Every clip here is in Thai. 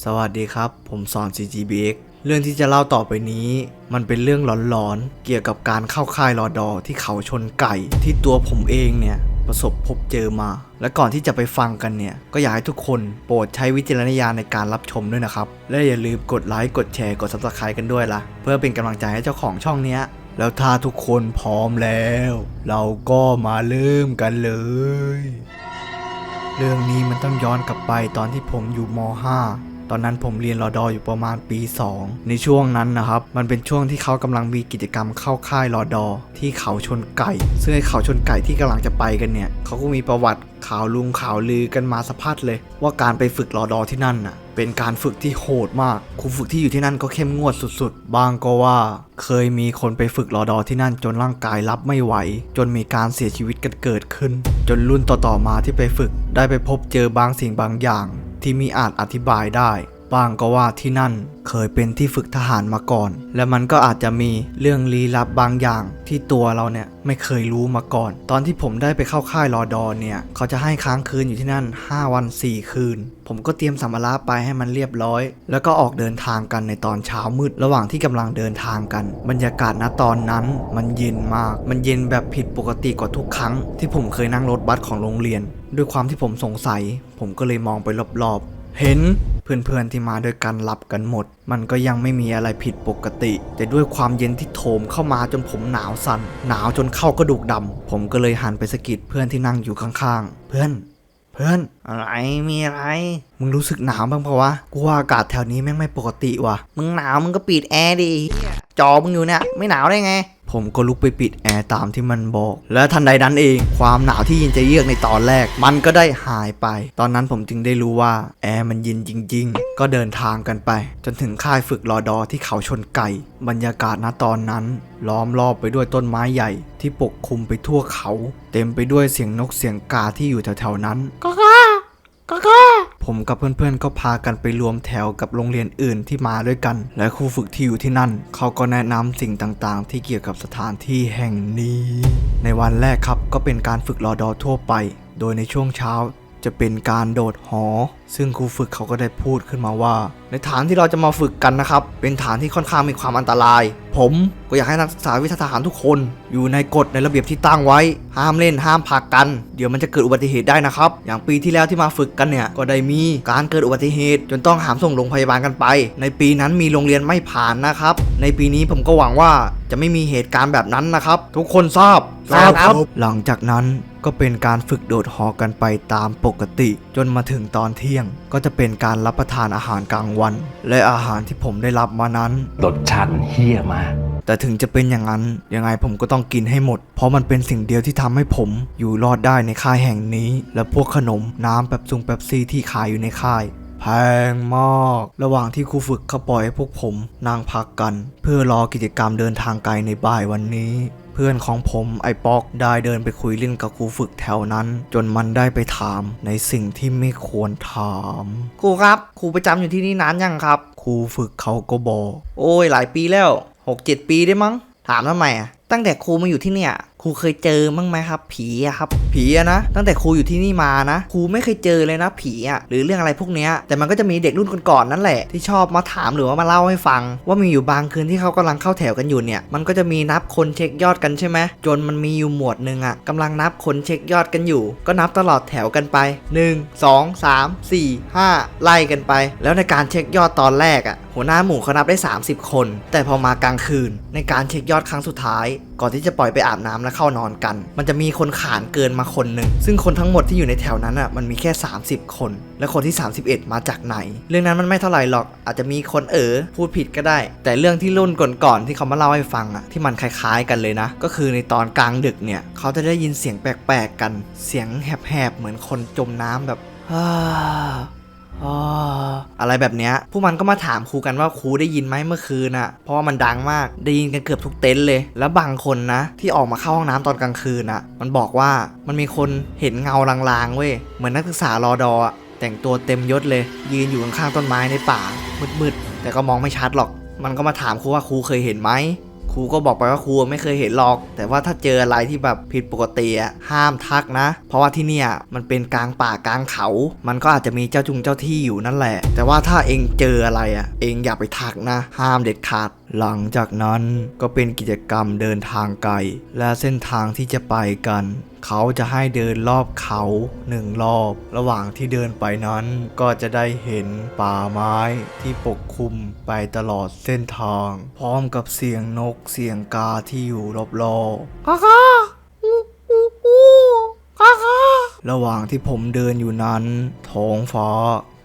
สวัสดีครับ ผมสอน CGBX เรื่องที่จะเล่าต่อไปนี้ มันเป็นเรื่องหลอนๆ เกี่ยวกับการเข้าค่ายรอดอที่เขาชนไก่ ที่ตัวผมเองเนี่ย ประสบพบเจอมา และก่อนที่จะไปฟังกันเนี่ย ก็อยากให้ทุกคนโปรดใช้วิจารณญาณในการรับชมด้วยนะครับ และอย่าลืมกดไลค์กดแชร์กด subscribe กันด้วยล่ะ เพื่อเป็นกำลังใจให้เจ้าของช่องเนี้ยแล้วถ้าทุกคนพร้อมแล้ว เราก็มาเริ่มกันเลย เรื่องนี้มันต้องย้อนกลับไปตอนที่ผมอยู่ม .5 ตอนนั้นผมเรียนรอดออยู่ประมาณปี 2 ในช่วงนั้นนะครับ มันเป็นช่วงที่เขากำลังมีกิจกรรมเข้าค่ายรอดอที่เขาชนไก่ ซึ่งไอเขาชนไก่ที่กำลังจะไปกันเนี่ยเขาก็มีประวัติข่าวลุงข่าวลือกันมาสะพัดเลย ว่าการไปฝึกรอดอที่นั่นน่ะเป็นการฝึกที่โหดมากครูฝึกที่อยู่ที่นั่นก็เข้มงวดสุดๆ บางก็ว่า เคยมีคนไปฝึกรอดอที่นั่นจนร่างกายรับไม่ไหว จนมีการเสียชีวิตกันเกิดขึ้น จนรุ่นต่อๆมาที่ไปฝึกได้ไปพบเจอบางสิ่งบางอย่าง ที่มีอาจอธิบายได้ บางก็ว่าที่นั่นเคยเป็นที่ฝึกทหารมาก่อน และมันก็อาจจะมีเรื่องลี้ลับบางอย่างที่ตัวเราเนี่ยไม่เคยรู้มาก่อน ตอนที่ผมได้ไปเข้าค่ายรอดอเนี่ย เขาจะให้ค้างคืนอยู่ที่นั่น 5 วัน 4 คืน ผมก็เตรียมสัมภาระไปให้มันเรียบร้อย แล้วก็ออกเดินทางกันในตอนเช้ามืด ระหว่างที่กำลังเดินทางกัน บรรยากาศณตอนนั้นมันเย็นมาก มันเย็นแบบผิดปกติกว่าทุกครั้ง ที่ผมเคยนั่งรถบัสของโรงเรียน ด้วยความที่ผมสงสัย ผมก็เลยมองไปรอบๆ เห็น เพื่อนๆที่มาด้วยกันหลับกันหมด มันก็ยังไม่มีอะไรผิดปกติ แต่ด้วยความเย็นที่โถมเข้ามาจนผมหนาวสัน่น หนาวจนเข้ากระดูกดำ ผมก็เลยหันไปสะกิดเพื่อนที่นั่งอยู่ข้างๆ เพื่อนเพื่อนอะไรมีอะไร มึงรู้สึกหนาวบ้างปะวะ กูว่าอากาศแถวนี้แม่งไม่ปกติว่ะ มึงหนาวมึงก็ปิดแอร์ดิจอมึงอยู่เนี่ยไม่หนาวได้ไง ผมก็ลุกไปปิดแอร์ตามที่มันบอก และทันใดนั้นเอง ความหนาวที่ยินจะเยือกในตอนแรก มันก็ได้หายไป ตอนนั้นผมจึงได้รู้ว่าแอร์มันเย็นจริง ๆ ก็เดินทางกันไป จนถึงค่ายฝึกรอดอที่เขาชนไก่ บรรยากาศณตอนนั้น ล้อมรอบไปด้วยต้นไม้ใหญ่ ที่ปกคลุมไปทั่วเขา เต็มไปด้วยเสียงนกเสียงกาที่อยู่แถวๆนั้น ผมกับเพื่อนๆก็พากันไปรวมแถวกับโรงเรียนอื่นที่มาด้วยกัน และครูฝึกที่อยู่ที่นั่น เขาก็แนะนำสิ่งต่างๆ ที่เกี่ยวกับสถานที่แห่งนี้ ในวันแรกครับก็เป็นการฝึกรอดอทั่วไป โดยในช่วงเช้าจะเป็นการโดดหอ ซึ่งครูฝึกเขาก็ได้พูดขึ้นมาว่า ในฐานที่เราจะมาฝึกกันนะครับ เป็นฐานที่ค่อนข้างมีความอันตราย ผมก็อยากให้นักศึกษาวิชาทหารทุกคน อยู่ในกฎในระเบียบที่ตั้งไว้ ห้ามเล่นห้ามผลักกัน เดี๋ยวมันจะเกิดอุบัติเหตุได้นะครับ อย่างปีที่แล้วที่มาฝึกกันเนี่ย ก็ได้มีการเกิดอุบัติเหตุ จนต้องหามส่งโรงพยาบาลกันไป ในปีนั้นมีโรงเรียนไม่ผ่านนะครับ ในปีนี้ผมก็หวังว่าจะไม่มีเหตุการณ์แบบนั้นนะครับ ทุกคนทราบทราบครับ หลังจากนั้นก็เป็นการฝึกโดดหอกันไปตามปกติ จนมาถึงตอนเที่ยง ก็จะเป็นการรับประทานอาหารกลางวันและอาหารที่ผมได้รับมานั้น รสชาติเฮี้ยมาก แต่ถึงจะเป็นอย่างนั้น ยังไงผมก็ต้องกินให้หมด เพราะมันเป็นสิ่งเดียวที่ทำให้ผมอยู่รอดได้ในค่ายแห่งนี้ และพวกขนมน้ำแบบซุงแบบซีที่ขายอยู่ในค่ายแพงมาก ระหว่างที่ครูฝึกเขาปล่อยให้พวกผมนั่งพักกัน เพื่อรอกิจกรรมเดินทางไกลในบ่ายวันนี้ เพื่อนของผมไอ้ป๊อกได้เดินไปคุยเล่นกับครูฝึกแถวนั้น จนมันได้ไปถามในสิ่งที่ไม่ควรถามครูครับครูประจำอยู่ที่นี่นานยังครับครูฝึกเขาก็บอก โอ้ยหลายปีแล้วหกเจ็ดปีได้มั้งถามทำไมอะตั้งแต่ครูมาอยู่ที่เนี่ย ครูเคยเจอมั้งไหมครับ ผีอะครับ ผีอะนะ ตั้งแต่ครูอยู่ที่นี่มานะ ครูไม่เคยเจอเลยนะผีอะหรือเรื่องอะไรพวกเนี้ยแต่มันก็จะมีเด็กรุ่นก่อนๆนั่นแหละ ที่ชอบมาถามหรือว่ามาเล่าให้ฟัง ว่ามีอยู่บางคืนที่เขากำลังเข้าแถวกันอยู่เนี่ย มันก็จะมีนับคนเช็คยอดกันใช่ไหมจนมันมีอยู่หมวดหนึ่งอะกำลังนับคนเช็คยอดกันอยู่ ก็นับตลอดแถวกันไป 1 2 3 4 5 ไล่กันไป แล้วในการเช็คยอดตอนแรกอะหัวหน้าหมู่เขานับได้ 30 คน แต่พอมากลางคืน ในการเช็คยอดครั้งสุดท้ายก่อนที่จะปล่อยไปอาบน้ำและเข้านอนกัน มันจะมีคนขานเกินมาคนหนึ่ง ซึ่งคนทั้งหมดที่อยู่ในแถวนั้นอะ มันมีแค่ 30 คน และคนที่ 31 มาจากไหน เรื่องนั้นมันไม่เท่าไหร่หรอก อาจจะมีคนเออพูดผิดก็ได้ แต่เรื่องที่รุ่นก่อนๆที่เขามาเล่าให้ฟังอะ ที่มันคล้ายๆกันเลยนะ ก็คือในตอนกลางดึกเนี่ย เขาจะได้ยินเสียงแปลกๆกัน เสียงแหบๆ เหมือนคนจมน้ำแบบ อะไรแบบเนี้ยพวกมันก็มาถามครูกันว่าครูได้ยินไหมเมื่อคืนอะเพราะว่ามันดังมากได้ยินกันเกือบทุกเต็นท์เลย แล้วบางคนนะ ที่ออกมาเข้าห้องน้ำตอนกลางคืนอะมันบอกว่ามันมีคนเห็นเงาลางๆเว้ยเหมือนนักศึกษารอดอแต่งตัวเต็มยศเลย ยืนอยู่ข้างๆต้นไม้ในป่ามืดๆแต่ก็มองไม่ชัดหรอก มันก็มาถามครูว่าครูเคยเห็นไหม ครูก็บอกไปว่าครูไม่เคยเห็นหรอก แต่ว่าถ้าเจออะไรที่แบบผิดปกติอะห้ามทักนะ เพราะว่าที่เนี่ยมันเป็นกลางป่ากลางเขา มันก็อาจจะมีเจ้าจุงเจ้าที่อยู่นั่นแหละ แต่ว่าถ้าเองเจออะไรอะ เองอย่าไปทักนะ ห้ามเด็ดขาด หลังจากนั้นก็เป็นกิจกรรมเดินทางไกล และเส้นทางที่จะไปกัน เขาจะให้เดินรอบเขาหนึ่งรอบ ระหว่างที่เดินไปนั้น ก็จะได้เห็นป่าไม้ที่ปกคลุมไปตลอดเส้นทาง พร้อมกับเสียงนกเสียงกาที่อยู่รอบๆก้าก้าอู้อู้อู้ก้าก้าระหว่างที่ผมเดินอยู่นั้น ท้องฟ้า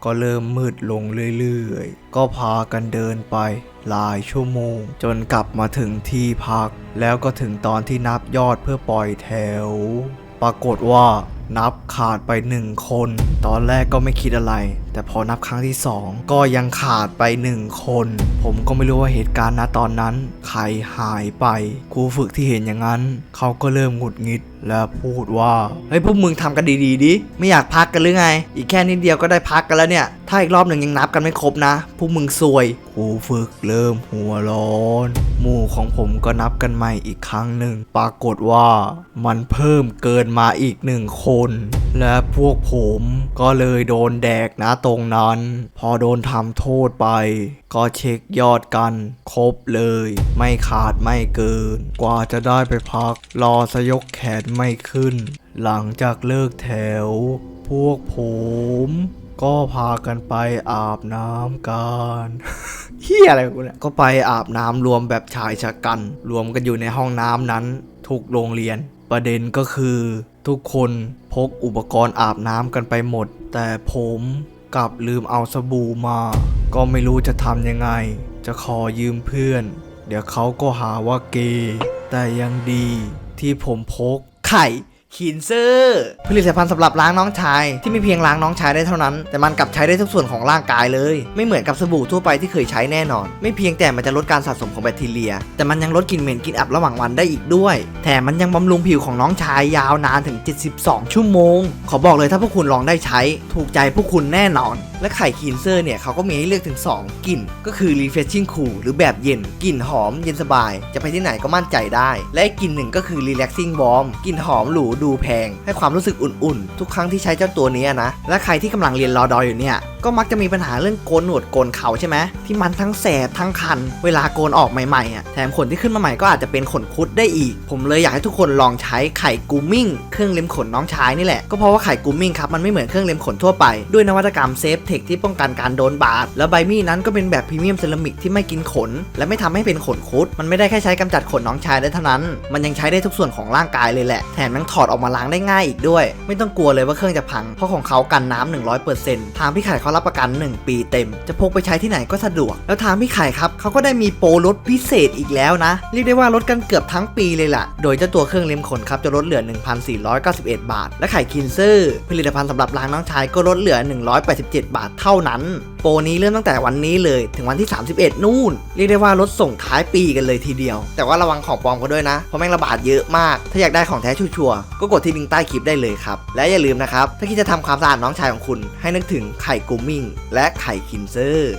ก็เริ่มมืดลงเรื่อยๆ ก็พากันเดินไปหลายชั่วโมง จนกลับมาถึงที่พัก แล้วก็ถึงตอนที่นับยอดเพื่อปล่อยแถว ปรากฏว่านับขาดไปหนึ่งคน ตอนแรกก็ไม่คิดอะไรแต่พอนับครั้งที่สองก็ยังขาดไปหนึ่งคน ผมก็ไม่รู้ว่าเหตุการณ์ณตอนนั้น ใครหายไปครูฝึกที่เห็นอย่างนั้น เขาก็เริ่มหงุดหงิด และพูดว่า เฮ้ยพวกมึงทำกันดีๆดิไม่อยากพักกันหรือไง อีกแค่นิดเดียวก็ได้พักกันแล้วเนี่ย ถ้าอีกรอบหนึ่งยังนับกันไม่ครบนะ พวกมึงซวยครูฝึกเริ่มหัวร้อน หมู่ของผมก็นับกันใหม่อีกครั้งหนึ่งปรากฏว่ามันเพิ่มเกินมาอีกหนึ่งคน และพวกผมก็เลยโดนแดกนะตรงนั้น พอโดนทำโทษไป ก็เช็คยอดกัน ครบเลย ไม่ขาดไม่เกิน กว่าจะได้ไปพัก รอสยกแขนไม่ขึ้น หลังจากเลิกแถว พวกผมก็พากันไปอาบน้ำกันเฮียอะไรกูเนี่ยก็ไปอาบน้ำรวมแบบชายชะกัน รวมกันอยู่ในห้องน้ำนั้น ทุกโรงเรียน ประเด็นก็คือ ทุกคนพกอุปกรณ์อาบน้ำกันไปหมด แต่ผมกลับลืมเอาสบู่มา ก็ไม่รู้จะทำยังไง จะขอยืมเพื่อน เดี๋ยวเขาก็หาว่าเกย์แต่ยังดีที่ผมพกไข่ คินเซอร์ผลิตภัณฑ์สำหรับล้างน้องชาย ที่มีเพียงล้างน้องชายได้เท่านั้น แต่มันกลับใช้ได้ทุกส่วนของร่างกายเลย ไม่เหมือนกับสบู่ทั่วไปที่เคยใช้แน่นอน ไม่เพียงแต่มันจะลดการสะสมของแบคทีเรีย แต่มันยังลดกลิ่นเหม็นกลิ่นอับระหว่างวันได้อีกด้วย แถมมันยังบำรุงผิวของน้องชายยาวนานถึง 72 ชั่วโมง ขอบอกเลยถ้าพวกคุณลองได้ใช้ ถูกใจพวกคุณแน่นอนและไข่คินเซอร์เนี่ยเขาก็มีให้เลือกถึง 2 กลิ่น ก็คือ refreshing cool หรือแบบเย็น กลิ่นหอมเย็นสบาย จะไปที่ไหนก็มั่นใจได้ และอีกกลิ่นหนึ่งก็คือ relaxing warm กลิ่นหอมหรูดูแพง ให้ความรู้สึกอุ่นๆ ทุกครั้งที่ใช้เจ้าตัวนี้นะ และใครที่กำลังเรียนรอดอยอยู่เนี่ย ก็มักจะมีปัญหาเรื่องโกนหนวดโกนเขาใช่ไหมที่มันทั้งแสบทั้งคัน เวลาโกนออกใหม่ๆอะแถมขนที่ขึ้นมาใหม่ก็อาจจะเป็นขนคุดได้อีก ผมเลยอยากให้ทุกคนลองใช้ไข่กูมิ่งเครื่องเล็มขนน้องชายนี่แหละก็เพราะว่าไข่กูมิ่งครับมันไม่เหมือนเครื่องเล็มขนทั่วไปด้วยนวัตกรรมเซฟเทคที่ป้องกันการโดนบาด แล้วใบมีดนั้นก็เป็นแบบพรีเมียมเซรามิกที่ไม่กินขน และไม่ทำให้เป็นขนคุด มันไม่ได้แค่ใช้กำจัดขนน้องชายได้เท่านั้น มันยังใช้ได้ทุกส่วนของร่างกายเลยแหละ แถมยังถอดออกมาล้างได้ง่ายอีกด้วย ไม่ต้องกลัวเลยว่าเครื่องจะพัง เพราะของเขากันน้ำ100%ทางพี่ไข่เขารับประกัน 1 ปีเต็ม จะพกไปใช้ที่ไหนก็สะดวก แล้วทางพี่ไข่ครับเขาก็ได้มีโปรลดพิเศษอีกแล้วนะ เรียกได้ว่าลดกันเกือบทั้งปีเลยล่ะ โดยเจ้าตัวเครื่องเล็มขนครับจะลดเหลือ 1,491 บาท และไข่คินเซอร์ผลิตภัณฑ์สำหรับล้างน้องชายก็ลดเหลือ 187 บาทเท่านั้น โปรนี้เริ่มตั้งแต่วันนี้เลยถึงวันที่ 31 นู่น เรียกได้ว่าลดส่งท้ายปีกันเลยทีเดียว แต่ว่าระวังของปลอมกันด้วยนะ เพราะแม่งระบาดเยอะมาก ถ้าอยากได้ของแท้ชัวร์ก็กดที่ลิงก์ใต้คลิปได้เลยครับ และอย่าลืมนะครับ ถ้าคิดจะทำความสะอาดน้องชายของคุณ ให้นึกถึงไข่กูมิ่ง และไข่คินเซอร์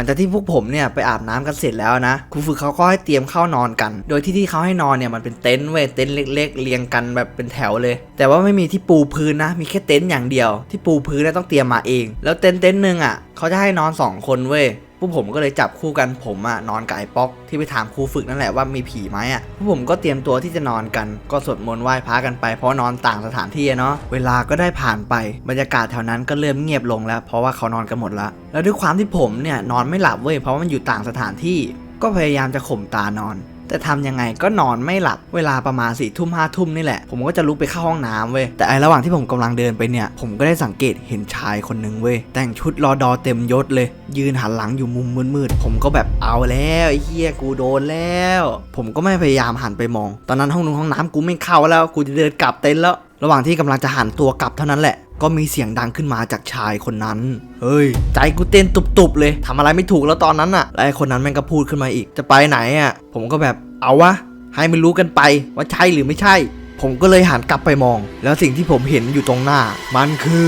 ลังจากที่พวกผมเนี่ยไปอาบน้ำกันเสร็จแล้วนะครูฝึกเขาก็ให้เตรียมเข้านอนกัน โดยที่ที่เขาให้นอนเนี่ยมันเป็นเต็นท์เว้ยเต็นท์เล็ก ๆ เรียงกันแบบเป็นแถวเลย แต่ว่าไม่มีที่ปูพื้นนะ มีแค่เต็นท์อย่างเดียว ที่ปูพื้นเนี่ยต้องเตรียมมาเอง แล้วเต็นท์เต็นท์หนึ่งอะเขาจะให้นอนสองคนเว้ย พวกผมก็เลยจับคู่กันผมอะนอนกับไอ้ป๊อกที่ไปถามครูฝึกนั่นแหละว่ามีผีไหมอะพวกผมก็เตรียมตัวที่จะนอนกันก็สวดมนต์ไหว้พระกันไปเพราะนอนต่างสถานที่เนาะเวลาก็ได้ผ่านไปบรรยากาศแถวนั้นก็เริ่มเงียบลงแล้วเพราะว่าเขานอนกันหมดละแล้วด้วยความที่ผมเนี่ยนอนไม่หลับเว้ยเพราะว่ามันอยู่ต่างสถานที่ ก็พยายามจะข่มตานอน แต่ทำยังไงก็นอนไม่หลับเวลาประมาณสี่ทุ่มห้าทุ่มนี่แหละ ผมก็จะลุกไปเข้าห้องน้ำเว้ยแต่ไอระหว่างที่ผมกำลังเดินไปเนี่ย ผมก็ได้สังเกตเห็นชายคนหนึ่งเว้ยแต่งชุดรอดอเต็มยศเลย ยืนหันหลังอยู่มุมมืดๆผมก็แบบเอาแล้วไอ้เฮียกูโดนแล้ว ผมก็ไม่พยายามหันไปมอง ตอนนั้นห้องนึงห้องน้ำกูไม่เข้าแล้วกูจะเดินกลับเต็นท์แล้วระหว่างที่กำลังจะหันตัวกลับเท่านั้นแหละ ก็มีเสียงดังขึ้นมาจากชายคนนั้น เฮ้ย ใจกูเต้นตุบๆเลย ทำอะไรไม่ถูกแล้วตอนนั้นอะแล้วไอ้คนนั้นแม่งก็พูดขึ้นมาอีก จะไปไหนอะ ผมก็แบบ เอาวะ ให้มันรู้กันไปว่าใช่หรือไม่ใช่ ผมก็เลยหันกลับไปมอง แล้วสิ่งที่ผมเห็นอยู่ตรงหน้า มันคือ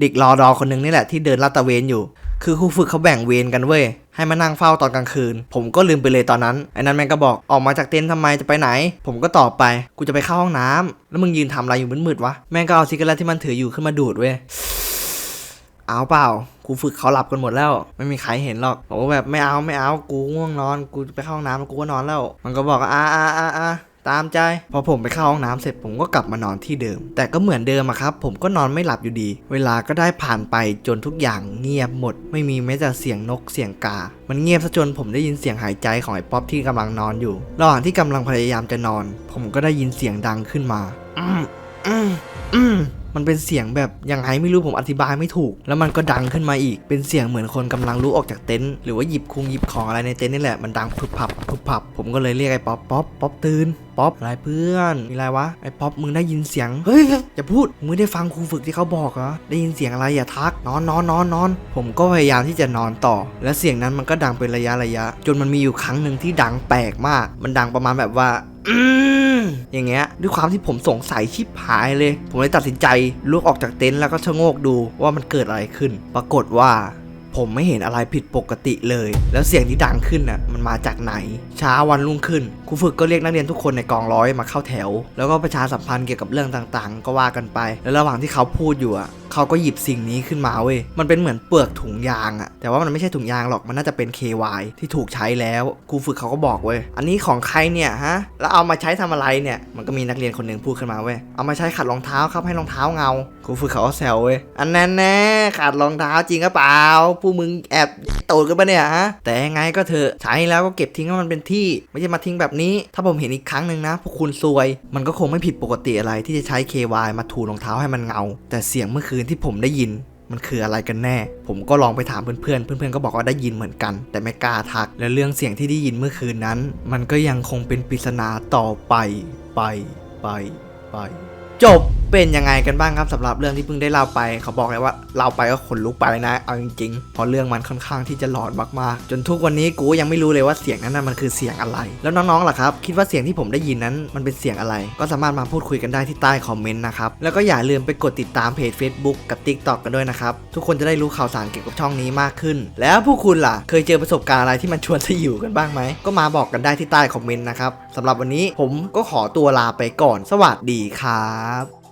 เด็กรอดอคนหนึ่งนี่แหละที่เดินลาดตะเวนอยู่ คือครูฝึกเขาแบ่งเวนกันเว้ย ให้มานั่งเฝ้าตอนกลางคืน ผมก็ลืมไปเลยตอนนั้นไอ้นั้นแม่งก็บอกออกมาจากเต็นท์ทำไมจะไปไหน ผมก็ตอบไปกูจะไปเข้าห้องน้ำแล้วมึงยืนทำอะไรอยู่มืดๆวะแม่งก็เอาซิกเรตที่มันถืออยู่ขึ้นมาดูดเว้ยเอาเปล่ากูฝึกเขาหลับกันหมดแล้ว ไม่มีใครเห็นหรอกผมก็แบบไม่เอาไม่เอากูง่วงนอน กูไปเข้าห้องน้ำแล้วกูก็นอนแล้ว มันก็บอกอ่าอ่าอ่าอ่า ตามใจ พอผมไปเข้าห้องน้ำเสร็จผมก็กลับมานอนที่เดิม แต่ก็เหมือนเดิมอะครับ ผมก็นอนไม่หลับอยู่ดี เวลาก็ได้ผ่านไปจนทุกอย่างเงียบหมด ไม่มีแม้แต่เสียงนกเสียงกา มันเงียบซะจนผมได้ยินเสียงหายใจของไอ้ป๊อปที่กำลังนอนอยู่ ระหว่างที่กำลังพยายามจะนอน ผมก็ได้ยินเสียงดังขึ้นมา อืมอืมอืม มันเป็นเสียงแบบยังไงไม่รู้ผมอธิบายไม่ถูก แล้วมันก็ดังขึ้นมาอีก เป็นเสียงเหมือนคนกำลังลุกออกจากเต็นท์หรือว่าหยิบคุงหยิบของอะไรในเต็นท์นี่แหละมันดังพุบพับพุบพับ ผมก็เลยเรียกไอ้ป๊อปป๊อปป๊อปตื่นป๊อปอะไรเพื่อนมีอะไรวะไอ้ป๊อปมึงได้ยินเสียงเฮ้ยอย่าพูดมึงได้ฟังครูฝึกที่เขาบอกเหรอได้ยินเสียงอะไรอย่าทักนอนนอนนอนนอนผมก็พยายามที่จะนอนต่อ และเสียงนั้นมันก็ดังเป็นระยะระยะ จนมันมีอยู่ครั้งหนึ่งที่ดังแปลกมาก มันดังประมาณแบบว่า อืมอย่างเงี้ยด้วยความที่ผมสงสัยชิบหายเลย ผมเลยตัดสินใจลุกออกจากเต็นท์แล้วก็ชะโงกดูว่ามันเกิดอะไรขึ้น ปรากฏว่า ผมไม่เห็นอะไรผิดปกติเลย แล้วเสียงที่ดังขึ้นน่ะ มาจากไหนเช้าวันรุ่งขึ้นครูฝึกก็เรียกนักเรียนทุกคนในกองร้อยมาเข้าแถว แล้วก็ประชาสัมพันธ์เกี่ยวกับเรื่องต่างๆ ก็ว่ากันไป แล้วระหว่างที่เขาพูดอยู่อะเขาก็หยิบสิ่งนี้ขึ้นมาเว้ย มันเป็นเหมือนเปลือกถุงยางอะ แต่ว่ามันไม่ใช่ถุงยางหรอก มันน่าจะเป็น KY ที่ถูกใช้แล้ว ครูฝึกเขาก็บอกเว้ย อันนี้ของใครเนี่ยฮะ แล้วเอามาใช้ทำอะไรเนี่ย มันก็มีนักเรียนคนหนึ่งพูดขึ้นมาเว้ย เอามาใช้ขัดรองเท้าครับให้รองเท้าเงา ครูฝึกเขาก็แซวเว้ย อันนั้นแน่ขัดรองเท้าจริงหรือเปล่า ผู้มึงแอบตูดกันปะเนี่ยฮะ แต่ยังไงก็เถอะใช้แล้วแล้วก็เก็บทิ้งให้มันเป็นที่ ไม่ใช่มาทิ้งแบบนี้ ถ้าผมเห็นอีกครั้งหนึ่งนะพวกคุณซวย มันก็คงไม่ผิดปกติอะไรที่จะใช้ KY มาถูรองเท้าให้มันเงา แต่เสียงเมื่อคืนที่ผมได้ยินมันคืออะไรกันแน่ ผมก็ลองไปถามเพื่อนๆ เพื่อนๆ ก็บอกว่าได้ยินเหมือนกัน แต่ไม่กล้าทัก และเรื่องเสียงที่ได้ยินเมื่อคืนนั้น มันก็ยังคงเป็นปริศนาต่อไป ไป ไป ไป จบเป็นยังไงกันบ้างครับสำหรับเรื่องที่เพิ่งได้เล่าไป เขาบอกเลยว่าเล่าไปก็ขนลุกไปนะ เอาจริงๆเพราะเรื่องมันค่อนข้างที่จะหลอนมากๆ จนทุกวันนี้กูยังไม่รู้เลยว่าเสียงนั้นน่ะมันคือเสียงอะไร แล้วน้องๆล่ะครับ คิดว่าเสียงที่ผมได้ยินนั้นมันเป็นเสียงอะไร ก็สามารถมาพูดคุยกันได้ที่ใต้คอมเมนต์นะครับ แล้วก็อย่าลืมไปกดติดตามเพจ Facebook กับ TikTok กันด้วยนะครับ ทุกคนจะได้รู้ข่าวสารเกี่ยวกับช่องนี้มากขึ้น แล้วผู้คุณล่ะ เคยเจอประสบการณ์อะไรที่มันชวนสยิวกันบ้างไหม ก็มาบอกกันได้ที่ใต้คอมเมนต์นะครับสำหรับวันนี้ผมก็ขอตัวลาไปก่อน สวัสดีครับ